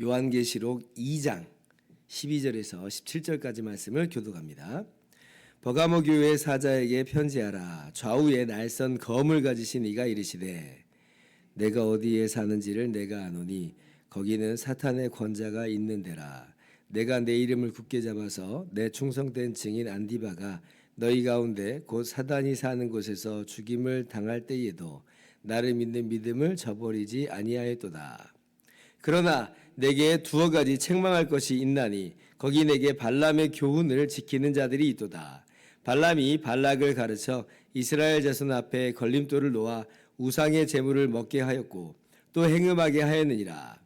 요한계시록 2장 12절에서 17절까지 말씀을 교독합니다. 버가모 교회 사자에게 편지하라. 좌우에 날선 검을 가지신 이가 이르시되 내가 어디에 사는지를 내가 아노니 거기는 사탄의 권자가 있는 데라. 내가 내 이름을 굳게 잡아서 내 충성된 증인 안디바가 너희 가운데 곧 사단이 사는 곳에서 죽임을 당할 때에도 나를 믿는 믿음을 저버리지 아니하였도다. 그러나 내게 두어 가지 책망할 것이 있나니 거기 내게 발람의 교훈을 지키는 자들이 있도다. 발람이 발락을 가르쳐 이스라엘 자손 앞에 걸림돌을 놓아 우상의 재물을 먹게 하였고 또 행음하게 하였느니라.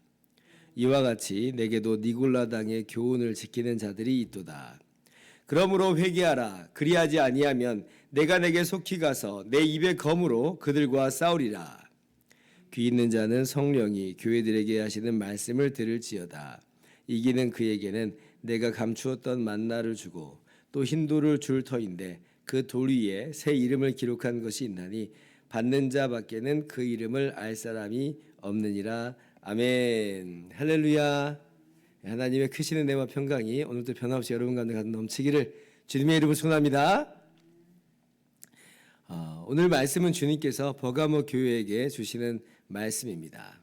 이와 같이 내게도 니골라 당의 교훈을 지키는 자들이 있도다. 그러므로 회개하라. 그리하지 아니하면 내가 내게 속히 가서 내 입의 검으로 그들과 싸우리라. 귀 있는 자는 성령이 교회들에게 하시는 말씀을 들을지어다. 이기는 그에게는 내가 감추었던 만나를 주고 또 흰돌을 줄 터인데 그 돌 위에 새 이름을 기록한 것이 있나니 받는 자 밖에는 그 이름을 알 사람이 없느니라. 아멘. 할렐루야. 하나님의 크신 은혜와 평강이 오늘도 변함없이 여러분 가운데 넘치기를 주님의 이름으로 축원합니다. 어, 오늘 말씀은 주님께서 버가모 교회에게 주시는 말씀입니다.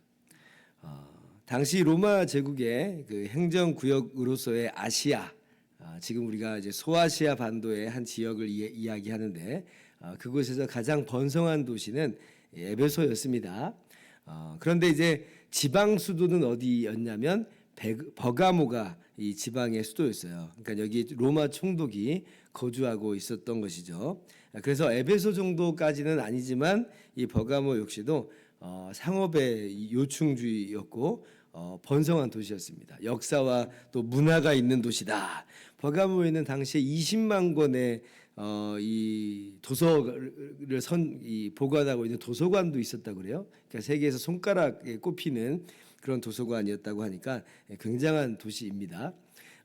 어, 당시 로마 제국의 그 행정 구역으로서의 아시아, 어, 지금 우리가 이제 소아시아 반도의 한 지역을 이, 야기하는데 어, 그곳에서 가장 번성한 도시는 에베소였습니다. 어, 그런데 이제 지방 수도는 어디였냐면 베- 버가모가 이 지방의 수도였어요. 그러니까 여기 로마 총독이 거주하고 있었던 것이죠. 그래서 에베소 정도까지는 아니지만 이 버가모 역시도 어, 상업의 요충지였고 어, 번성한 도시였습니다. 역사와 또 문화가 있는 도시다. 버가모에는 당시에 20만 권의 어, 이 도서를 선, 이 보관하고 있는 도서관도 있었다 그래요. 그러니까 세계에서 손가락에 꼽히는 그런 도서관이었다고 하니까 굉장한 도시입니다.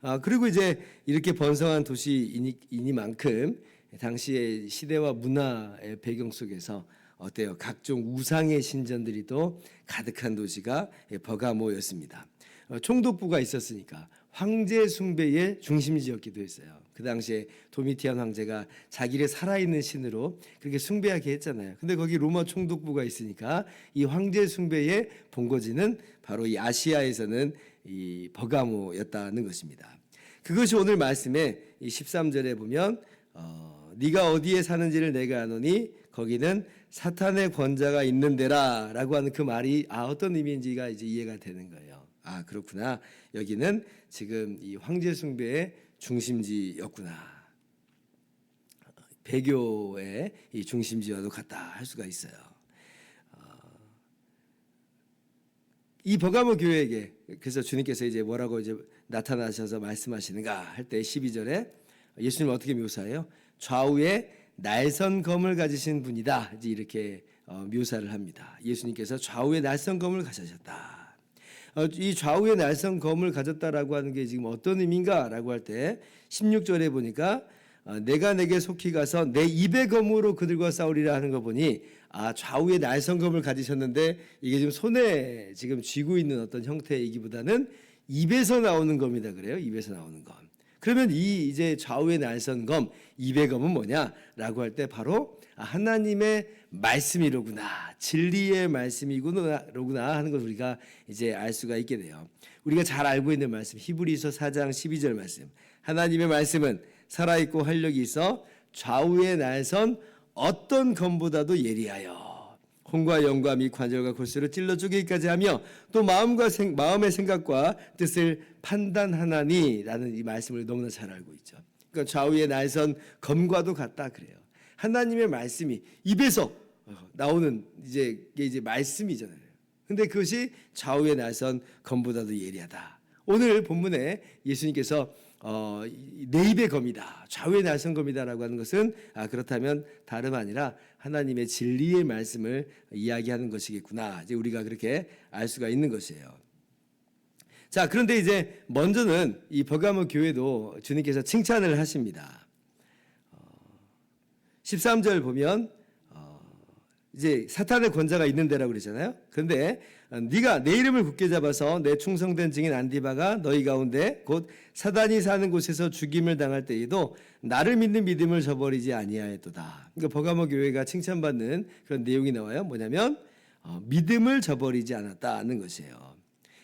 아, 그리고 이제 이렇게 번성한 도시이니만큼 당시의 시대와 문화의 배경 속에서 어때요? 각종 우상의 신전들이 또 가득한 도시가 버가모였습니다. 어, 총독부가 있었으니까 황제 숭배의 중심지였기도 했어요. 그 당시에 도미티안 황제가 자기를 살아있는 신으로 그렇게 숭배하게 했잖아요. 근데 거기 로마 총독부가 있으니까 이 황제 숭배의 본거지는 바로 이 아시아에서는 이 버가모였다는 것입니다. 그것이 오늘 말씀에 이 13절에 보면 어, 네가 어디에 사는지를 내가 아노니 거기는 사탄의 권자가 있는 데라 라고 하는 그 말이 아 어떤 의미인지가 이제 이해가 되는 거예요. 아 그렇구나. 여기는 지금 이 황제 숭배의 중심지였구나. 배교의 이 중심지와도 같다 할 수가 있어요. 어, 이 버가모 교회에게 그래서 주님께서 이제 뭐라고 이제 나타나셔서 말씀하시는가 할 때 12절에 예수님 어떻게 묘사해요? 좌우에 날선 검을 가지신 분이다. 이제 이렇게 어, 묘사를 합니다. 예수님께서 좌우에 날선 검을 가지셨다. 어, 이 좌우에 날선 검을 가졌다라고 하는 게 지금 어떤 의미인가라고 할 때 16절에 보니까 어, 내가 내게 속히 가서 내 입의 검으로 그들과 싸우리라 하는 거 보니 아 좌우에 날선 검을 가지셨는데 이게 지금 손에 지금 쥐고 있는 어떤 형태이기보다는 입에서 나오는 검이다 그래요. 입에서 나오는 검. 그러면 이 이제 좌우의 날선 검, 입의 검은 뭐냐라고 할 때 바로 아, 하나님의 말씀이로구나, 진리의 말씀이구나로구나 하는 걸 우리가 이제 알 수가 있게 돼요. 우리가 잘 알고 있는 말씀, 히브리서 4장 12절 말씀. 하나님의 말씀은 살아 있고 활력이 있어 좌우의 날선 어떤 검보다도 예리하여 혼과 및 관절과 골수를 찔러 쪼개기까지 하며 또 마음과 생, 마음의 생각과 뜻을 판단하나니라는 이 말씀을 너무나 잘 알고 있죠. 그러니까 좌우의 날선 검과도 같다 그래요. 하나님의 말씀이 입에서 나오는 이제 이제 말씀이잖아요. 근데 그것이 좌우의 날선 검보다도 예리하다. 오늘 본문에 예수님께서 어, 이- 내 입의 검이다. 좌우의 날선 검이다라고 하는 것은 아, 그렇다면 다름 아니라 하나님의 진리의 말씀을 이야기하는 것이겠구나. 이제 우리가 그렇게 알 수가 있는 것이에요. 자, 그런데 이제 먼저는 이 버가모 교회도 주님께서 칭찬을 하십니다. 어, 13절 보면 어, 이제 사탄의 권자가 있는 데라고 그러잖아요. 그런데 어, 네가 내 이름을 굳게 잡아서 내 충성된 증인 안디바가 너희 가운데 곧 사단이 사는 곳에서 죽임을 당할 때에도 나를 믿는 믿음을 저버리지 아니하였도다. 그러니까 버가모 교회가 칭찬받는 그런 내용이 나와요. 뭐냐면 어, 믿음을 저버리지 않았다는 것이에요.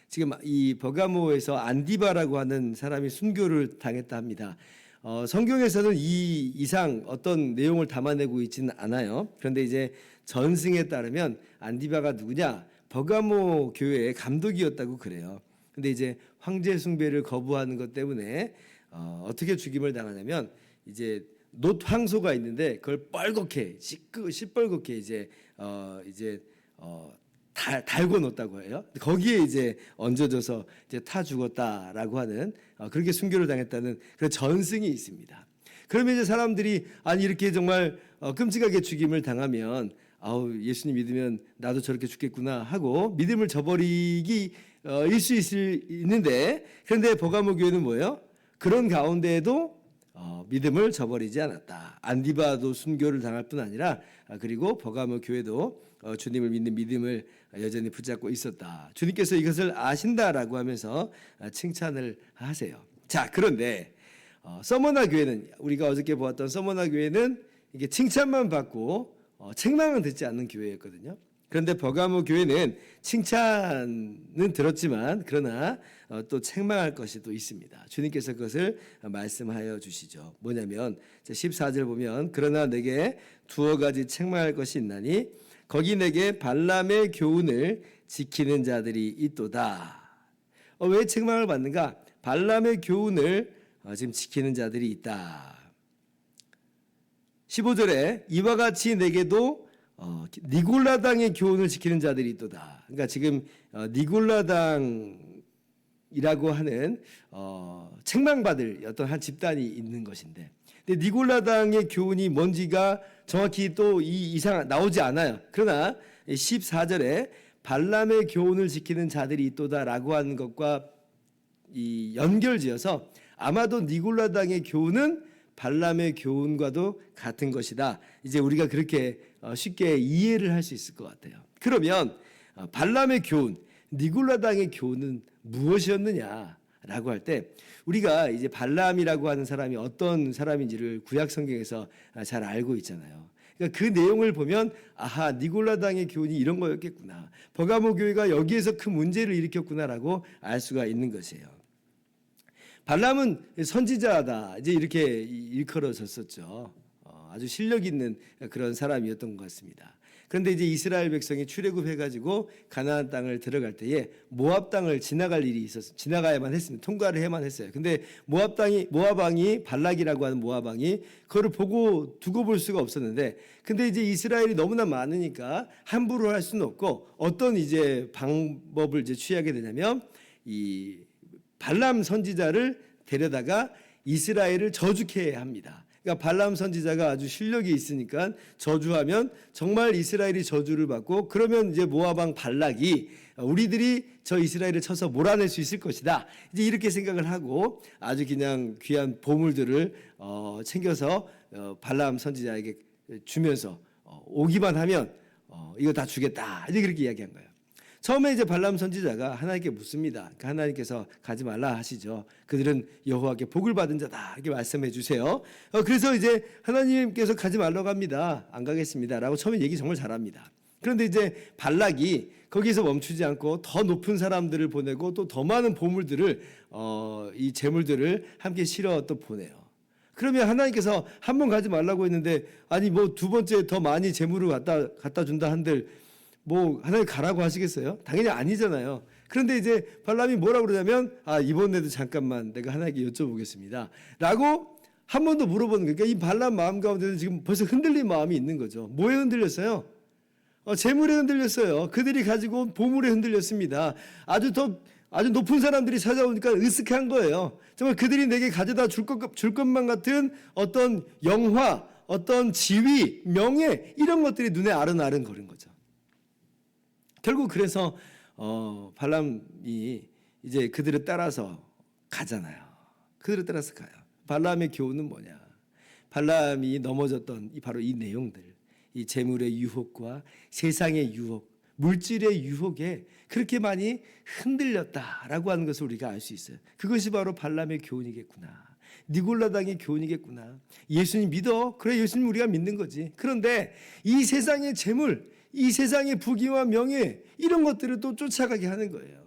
지금 이 버가모에서 안디바라고 하는 사람이 순교를 당했다 합니다. 어, 성경에서는 이 이상 어떤 내용을 담아내고 있지는 않아요. 그런데 이제 전승에 따르면 안디바가 누구냐? 버가모 교회의 감독이었다고 그래요. 근데 이제 황제 숭배를 거부하는 것 때문에 어, 어떻게 죽임을 당하냐면 이제 놋 황소가 있는데 그걸 뻘겋게 시끄 시뻘겋게 이제 어 이제 어 달, 달고 놓았다고 해요. 거기에 이제 얹어져서 이제 타 죽었다라고 하는 어, 그렇게 순교를 당했다는 그런 전승이 있습니다. 그러면 이제 사람들이 아니 이렇게 정말 어, 끔찍하게 죽임을 당하면 아우 예수님 믿으면 나도 저렇게 죽겠구나 하고 믿음을 저버리기 어, 일수 있을 있는데 그런데 버가모 교회는 뭐예요? 그런 가운데에도 어, 믿음을 저버리지 않았다. 안디바도 순교를 당할 뿐 아니라 아, 그리고 버가모 교회도 어, 주님을 믿는 믿음을 여전히 붙잡고 있었다. 주님께서 이것을 아신다라고 하면서 아, 칭찬을 하세요. 자 그런데 어, 서머나 교회는 우리가 어저께 보았던 서머나 교회는 이게 칭찬만 받고 어, 책망은 듣지 않는 교회였거든요. 그런데 버가모 교회는 칭찬은 들었지만 그러나 어, 또 책망할 것이 또 있습니다. 주님께서 그것을 말씀하여 주시죠. 뭐냐면 14절 보면 그러나 내게 두어 가지 책망할 것이 있나니 거기 내게 발람의 교훈을 지키는 자들이 있도다. 어, 왜 책망을 받는가? 발람의 교훈을 어, 지금 지키는 자들이 있다. 15절에 이와 같이 내게도 어, 니골라당의 교훈을 지키는 자들이 있도다. 그러니까 지금 어, 니골라당이라고 하는 어, 책망받을 어떤 한 집단이 있는 것인데, 근데 니골라당의 교훈이 뭔지가 정확히 또 이 이상 나오지 않아요. 그러나 14절에 발람의 교훈을 지키는 자들이 있도다라고 하는 것과 이 연결지어서 아마도 니골라당의 교훈은 발람의 교훈과도 같은 것이다. 이제 우리가 그렇게 어, 쉽게 이해를 할 수 있을 것 같아요. 그러면 어, 발람의 교훈, 니골라당의 교훈은 무엇이었느냐 라고 할 때 우리가 이제 발람이라고 하는 사람이 어떤 사람인지를 구약 성경에서 아, 잘 알고 있잖아요. 그러니까 그 내용을 보면 아하 니골라당의 교훈이 이런 거였겠구나. 버가모 교회가 여기에서 큰 문제를 일으켰구나라고 알 수가 있는 것이에요. 발람은 선지자다 이제 이렇게 일컬어졌었죠. 어, 아주 실력 있는 그런 사람이었던 것 같습니다. 그런데 이제 이스라엘 백성이 출애굽해 가지고 가나안 땅을 들어갈 때에 모압 땅을 지나갈 일이 있었어. 지나가야만 했습니다. 통과를 해야만 했어요. 근데 모압 땅이 모압 왕이 발락이라고 하는 모압 왕이 그거를 보고 두고 볼 수가 없었는데, 근데 이제 이스라엘이 너무나 많으니까 함부로 할 수는 없고 어떤 이제 방법을 이제 취하게 되냐면 이 발람 선지자를 데려다가 이스라엘을 저주케 합니다. 그러니까 발람 선지자가 아주 실력이 있으니까 저주하면 정말 이스라엘이 저주를 받고 그러면 이제 왕 발락이 우리들이 저 이스라엘을 쳐서 몰아낼 수 있을 것이다. 이제 이렇게 생각을 하고 아주 그냥 귀한 보물들을 어, 챙겨서 어, 발람 선지자에게 주면서 어, 오기만 하면 어, 이거 다 주겠다. 이제 그렇게 이야기한 거예요. 처음에 이제 발람 선지자가 하나님께 묻습니다. 그러니까 하나님께서 가지 말라 하시죠. 그들은 여호와께 복을 받은 자다 이렇게 말씀해 주세요. 어, 그래서 이제 하나님께서 가지 말라고 합니다. 안 가겠습니다라고 처음에 얘기 정말 잘합니다. 그런데 이제 발락이 거기서 멈추지 않고 더 높은 사람들을 보내고 또 더 많은 보물들을 어, 이 재물들을 함께 실어 또 보내요. 그러면 하나님께서 한 번 가지 말라고 했는데 아니 뭐 두 번째 더 많이 재물을 갖다 갖다 준다 한들 뭐 하나님 가라고 하시겠어요? 당연히 아니잖아요. 그런데 이제 발람이 뭐라고 그러냐면 아 이번에도 잠깐만 내가 하나님께 여쭤보겠습니다. 라고 한 번 더 물어보는 거예요. 그러니까 이 발람 마음 가운데는 지금 벌써 흔들린 마음이 있는 거죠. 뭐에 흔들렸어요? 어, 재물에 흔들렸어요. 그들이 가지고 온 보물에 흔들렸습니다. 아주 더 아주 높은 사람들이 찾아오니까 으쓱한 거예요. 정말 그들이 내게 가져다 줄, 것, 줄 것만 같은 어떤 영화, 어떤 지위, 명예 이런 것들이 눈에 아른아른 거린 거죠. 결국 그래서 어, 발람이 이제 그들을 따라서 가잖아요. 그들을 따라서 가요. 발람의 교훈은 뭐냐? 발람이 넘어졌던 이 바로 이 내용들, 이 재물의 유혹과 세상의 유혹, 물질의 유혹에 그렇게 많이 흔들렸다라고 하는 것을 우리가 알 수 있어요. 그것이 바로 발람의 교훈이겠구나. 니골라당의 교훈이겠구나. 예수님 믿어. 그래 예수님 우리가 믿는 거지. 그런데 이 세상의 재물, 이 세상의 부귀와 명예 이런 것들을 또 쫓아가게 하는 거예요.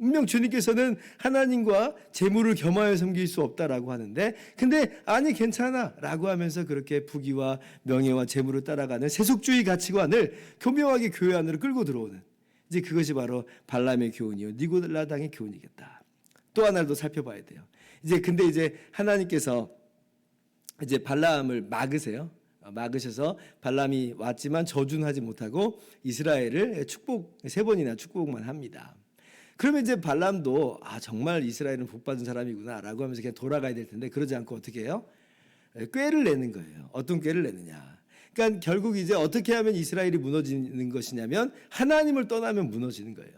분명 주님께서는 하나님과 재물을 겸하여 섬길 수 없다라고 하는데 근데 아니 괜찮아라고 하면서 그렇게 부귀와 명예와 재물을 따라가는 세속주의 가치관을 교묘하게 교회 안으로 끌고 들어오는 이제 그것이 바로 발람의 교훈이요 니고라당의 교훈이겠다. 또 하나를 더 살펴봐야 돼요. 이제 근데 이제 하나님께서 이제 발람을 막으세요. 어, 막으셔서 발람이 왔지만 저주는 하지 못하고 이스라엘을 축복 세 번이나 축복만 합니다. 그러면 이제 발람도 아 정말 이스라엘은 복 받은 사람이구나라고 하면서 그냥 돌아가야 될 텐데 그러지 않고 어떻게 해요? 에, 꾀를 내는 거예요. 어떤 꾀를 내느냐? 그러니까 결국 이제 어떻게 하면 이스라엘이 무너지는 것이냐면 하나님을 떠나면 무너지는 거예요.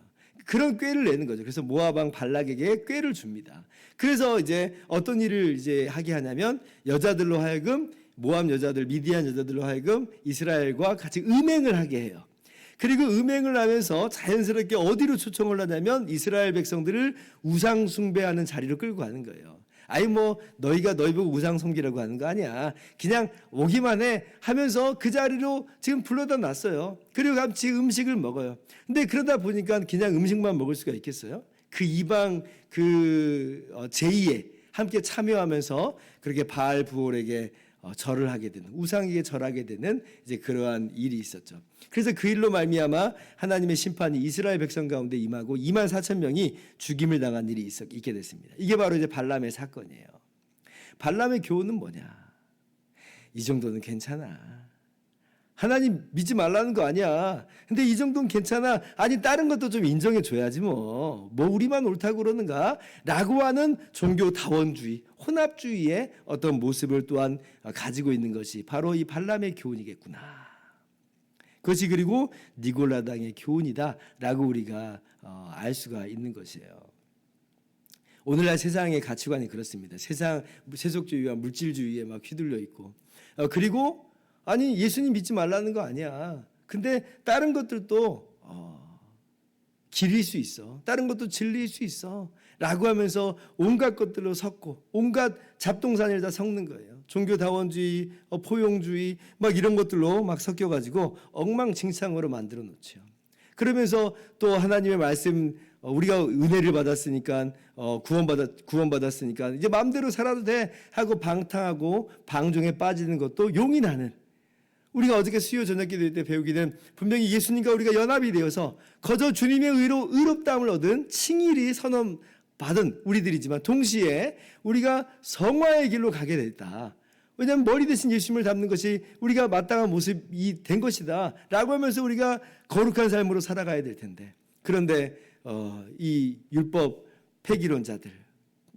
그런 꾀를 내는 거죠. 그래서 왕 발락에게 꾀를 줍니다. 그래서 이제 어떤 일을 이제 하게 하냐면 여자들로 하여금 모압 여자들, 미디안 여자들로 하여금 이스라엘과 같이 음행을 하게 해요. 그리고 음행을 하면서 자연스럽게 어디로 초청을 하냐면 이스라엘 백성들을 우상 숭배하는 자리로 끌고 가는 거예요. 아니 뭐 너희가 너희 보고 우상 섬기라고 하는 거 아니야. 그냥 오기만 해 하면서 그 자리로 지금 불러다 놨어요. 그리고 같이 음식을 먹어요. 근데 그러다 보니까 그냥 음식만 먹을 수가 있겠어요? 그 이방 그 어, 제의에 함께 참여하면서 그렇게 바알 부올에게 어, 절을 하게 되는 우상에게 절하게 되는 이제 그러한 일이 있었죠. 그래서 그 일로 말미암아 하나님의 심판이 이스라엘 백성 가운데 임하고 2만 4천 명이 죽임을 당한 일이 있었, 있게 됐습니다. 이게 바로 이제 발람의 사건이에요. 발람의 교훈은 뭐냐? 이 정도는 괜찮아. 하나님 믿지 말라는 거 아니야. 근데 이 정도는 괜찮아. 아니 다른 것도 좀 인정해 줘야지 뭐. 뭐 우리만 옳다고 그러는가? 라고 하는 종교 다원주의, 혼합주의의 어떤 모습을 또한 가지고 있는 것이 바로 이 발람의 교훈이겠구나. 그것이 그리고 니골라당의 교훈이다라고 우리가 어, 알 수가 있는 것이에요. 오늘날 세상의 가치관이 그렇습니다. 세상 세속주의와 물질주의에 막 휘둘려 있고 어, 그리고 아니 예수님 믿지 말라는 거 아니야. 근데 다른 것들도 어, 길일 수 있어. 다른 것도 진리일 수 있어. 라고 하면서 온갖 것들로 섞고 온갖 잡동사니를 다 섞는 거예요. 종교다원주의, 어, 포용주의 막 이런 것들로 막 섞여가지고 엉망진창으로 만들어 놓죠. 그러면서 또 하나님의 말씀 어, 우리가 은혜를 받았으니까 어, 구원받았 구원받았으니까 이제 마음대로 살아도 돼 하고 방탕하고 방종에 빠지는 것도 용인하는 우리가 어저께 수요 기도회 때 배우기는 분명히 예수님과 우리가 연합이 되어서 거저 주님의 의로 의롭다함을 얻은 칭일이 선언 받은 우리들이지만 동시에 우리가 성화의 길로 가게 됐다. 왜냐하면 머리 대신 예수님을 닮는 것이 우리가 마땅한 모습이 된 것이다. 라고 하면서 우리가 거룩한 삶으로 살아가야 될 텐데. 그런데 어, 이 율법 폐기론자들,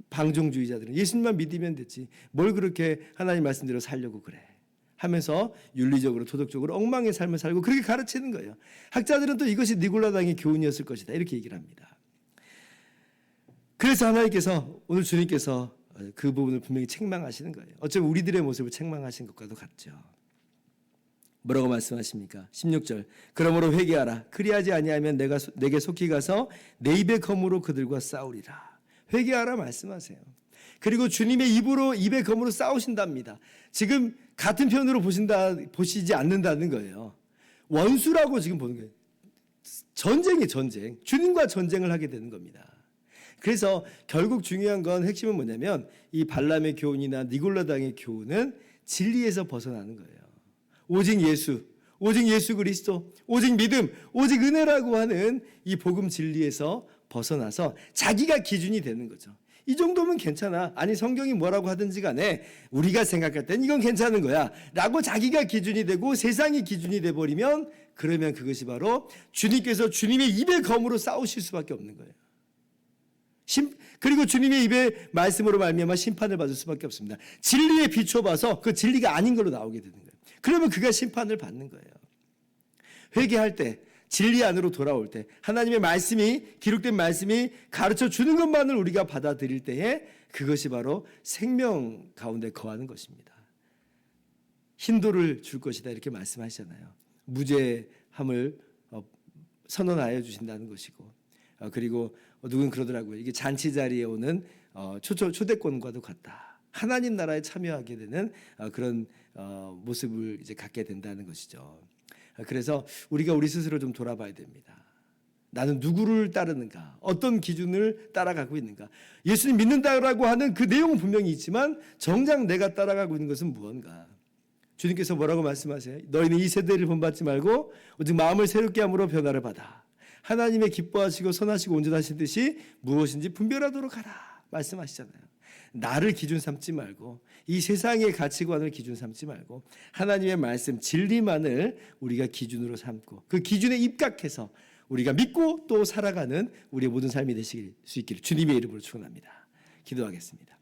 방종주의자들은 예수님만 믿으면 됐지. 뭘 그렇게 하나님 말씀대로 살려고 그래. 하면서 윤리적으로 도덕적으로 엉망의 삶을 살고 그렇게 가르치는 거예요. 학자들은 또 이것이 니골라당의 교훈이었을 것이다. 이렇게 얘기를 합니다. 그래서 하나님께서 오늘 주님께서 그 부분을 분명히 책망하시는 거예요. 어쩌면 우리들의 모습을 책망하신 것과도 같죠. 뭐라고 말씀하십니까? 16절. 그러므로 회개하라. 그리하지 아니하면 내가 내게 속히 가서 내 입의 검으로 그들과 싸우리라. 회개하라 말씀하세요. 그리고 주님의 입으로 입의 검으로 싸우신답니다. 지금 같은 편으로 보신다 보시지 않는다는 거예요. 원수라고 지금 보는 거예요. 전쟁이 전쟁. 주님과 전쟁을 하게 되는 겁니다. 그래서 결국 중요한 건 핵심은 뭐냐면 이 발람의 교훈이나 니골라당의 교훈은 진리에서 벗어나는 거예요. 오직 예수, 오직 예수 그리스도, 오직 믿음, 오직 은혜라고 하는 이 복음 진리에서 벗어나서 자기가 기준이 되는 거죠. 이 정도면 괜찮아. 아니 성경이 뭐라고 하든지 간에 우리가 생각할 땐 이건 괜찮은 거야. 라고 자기가 기준이 되고 세상이 기준이 돼 버리면 그러면 그것이 바로 주님께서 주님의 입의 검으로 싸우실 수밖에 없는 거예요. 심, 그리고 주님의 입에 말씀으로 말미암아 심판을 받을 수밖에 없습니다. 진리에 비춰봐서 그 진리가 아닌 걸로 나오게 되는 거예요. 그러면 그가 심판을 받는 거예요. 회개할 때 진리 안으로 돌아올 때 하나님의 말씀이 기록된 말씀이 가르쳐 주는 것만을 우리가 받아들일 때에 그것이 바로 생명 가운데 거하는 것입니다. 힌도를 줄 것이다 이렇게 말씀하시잖아요. 무죄함을 어, 선언하여 주신다는 것이고 어, 그리고 누군 그러더라고요. 이게 잔치 자리에 오는 어, 초대권과도 같다. 하나님 나라에 참여하게 되는 어, 그런 어, 모습을 이제 갖게 된다는 것이죠. 어, 그래서 우리가 우리 스스로 좀 돌아봐야 됩니다. 나는 누구를 따르는가? 어떤 기준을 따라가고 있는가? 예수님 믿는다라고 하는 그 내용은 분명히 있지만 정작 내가 따라가고 있는 것은 무언가? 주님께서 뭐라고 말씀하세요? 너희는 이 세대를 본받지 말고 오직 마음을 새롭게 함으로 변화를 받아. 하나님의 기뻐하시고 선하시고 온전하신 듯이 무엇인지 분별하도록 하라. 말씀하시잖아요. 나를 기준 삼지 말고 이 세상의 가치관을 기준 삼지 말고 하나님의 말씀 진리만을 우리가 기준으로 삼고 그 기준에 입각해서 우리가 믿고 또 살아가는 우리의 모든 삶이 되실 수 있기를 주님의 이름으로 축원합니다. 기도하겠습니다.